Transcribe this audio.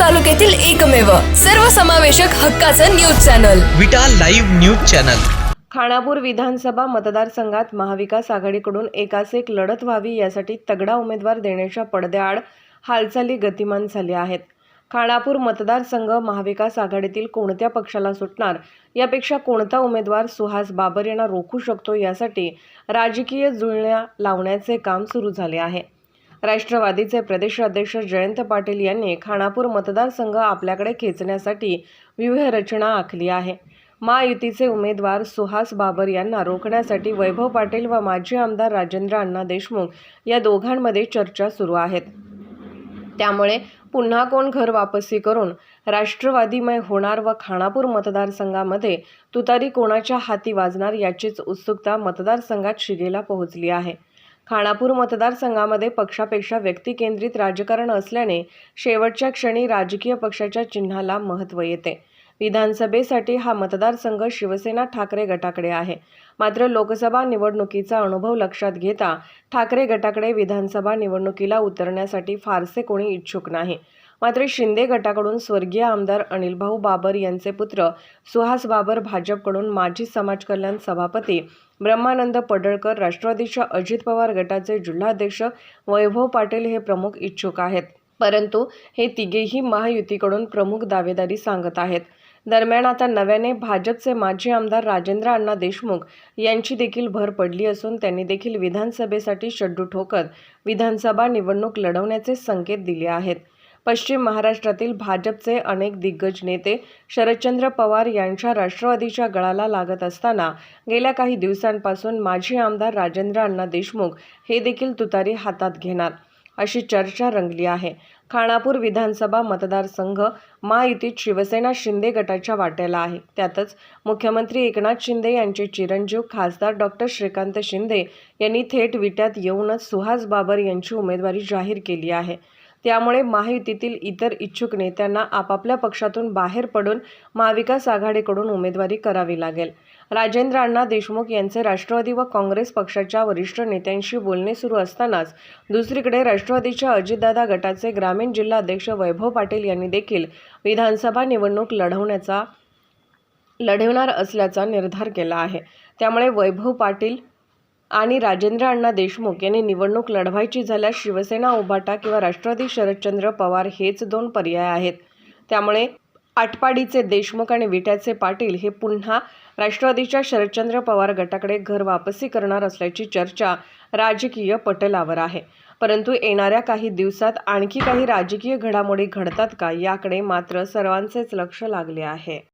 तालुक्यातील एकमेव सर्वसमावेशक हक्काचं news channel. Vita live news channel. Khanapur विधानसभा मतदारसंघात महाविकास आघाडीकडून एकास एक लढत व्हावी यासाठी तगडा उमेदवार देण्याच्या पडद्याआड हालचाली गतिमान झाल्या आहेत. खानापूर मतदारसंघ महाविकास आघाडीतील कोणत्या पक्षाला सुटणार यापेक्षा कोणता उमेदवार सुहास बाबर यांना रोखू शकतो यासाठी राजकीय जुळण्या लावण्याचे काम सुरू झाले आहे. राष्ट्रवादीचे प्रदेशाध्यक्ष जयंत पाटील यांनी खानापूर मतदारसंघ आपल्याकडे खेचण्यासाठी व्यूहरचना आखली आहे. महायुतीचे उमेदवार सुहास बाबर यांना रोखण्यासाठी वैभव पाटील व माजी आमदार राजेंद्र अण्णा देशमुख या दोघांमध्ये चर्चा सुरू आहेत. त्यामुळे पुन्हा कोण घर वापसी करून राष्ट्रवादीमय होणार व खानापूर मतदारसंघामध्ये तुतारी कोणाच्या हाती वाजणार याचीच उत्सुकता मतदारसंघात शिगेला पोहोचली आहे. खानापूर मतदारसंघामध्ये पक्षापेक्षा व्यक्तिकेंद्रित राजकारण असल्याने शेवटच्या क्षणी राजकीय पक्षाच्या चिन्हाला महत्त्व येते. विधानसभेसाठी हा मतदारसंघ शिवसेना ठाकरे गटाकडे आहे. मात्र लोकसभा निवडणुकीचा अनुभव लक्षात घेता ठाकरे गटाकडे विधानसभा निवडणुकीला उतरण्यासाठी फारसे कोणी इच्छुक नाही. मात्र शिंदे गटाकडून स्वर्गीय आमदार अनिलभाऊ बाबर यांचे पुत्र सुहास बाबर भाजपकडून माजी समाज कल्याण सभापती ब्रह्मानंद पडळकर राष्ट्रवादीच्या अजित पवार गटाचे जिल्हाध्यक्ष वैभव पाटील हे प्रमुख इच्छुक आहेत. परंतु हे तिघेही महायुतीकडून प्रमुख दावेदारी सांगत आहेत. दरम्यान आता नव्याने भाजपचे माजी आमदार राजेंद्र अण्णा देशमुख यांची देखील भर पडली असून त्यांनी देखील विधानसभेसाठी शड्डू ठोकत विधानसभा निवडणूक लढवण्याचे संकेत दिले आहेत. पश्चिम महाराष्ट्रातील भाजपचे अनेक दिग्गज नेते शरदचंद्र पवार यांच्या राष्ट्रवादीच्या गळाला लागत असताना गेल्या काही दिवसांपासून माजी आमदार राजेंद्र अण्णा देशमुख हे देखील तुतारी हातात घेणार अशी चर्चा रंगली आहे. खानापूर विधानसभा मतदारसंघ महायुतीत शिवसेना शिंदे गटाच्या वाट्याला आहे. त्यातच मुख्यमंत्री एकनाथ शिंदे यांचे चिरंजीव खासदार डॉक्टर श्रीकांत शिंदे यांनी थेट विट्यात येऊनच सुहास बाबर यांची उमेदवारी जाहीर केली आहे. त्यामुळे महायुतीतील इतर इच्छुक नेत्यांना आपापल्या पक्षातून बाहेर पडून महाविकास आघाडीकडून उमेदवारी करावी लागेल. राजेंद्र अण्णा देशमुख यांचे राष्ट्रवादी व काँग्रेस पक्षाच्या वरिष्ठ नेत्यांशी बोलणे सुरू असतानाच दुसरीकडे राष्ट्रवादीच्या अजितदादा गटाचे ग्रामीण जिल्हा अध्यक्ष वैभव पाटील यांनी देखील विधानसभा निवडणूक लढवण्याचा लढवणार असल्याचा निर्धार केला आहे. त्यामुळे वैभव पाटील आणि राजेंद्र अण्णा देशमुख यांनी निवडणूक लढवायची झाल्यास शिवसेना उभाटा किंवा राष्ट्रवादी शरदचंद्र पवार हेच दोन पर्याय आहेत. त्यामुळे आटपाडीचे देशमुख आणि विट्याचे पाटील हे पुन्हा राष्ट्रवादीच्या शरदचंद्र पवार गटाकडे घर वापसी करणार असल्याची चर्चा राजकीय पटलावर आहे. परंतु येणाऱ्या काही दिवसात आणखी काही राजकीय घडामोडी घडतात का याकडे मात्र सर्वांचेच लक्ष लागले आहे.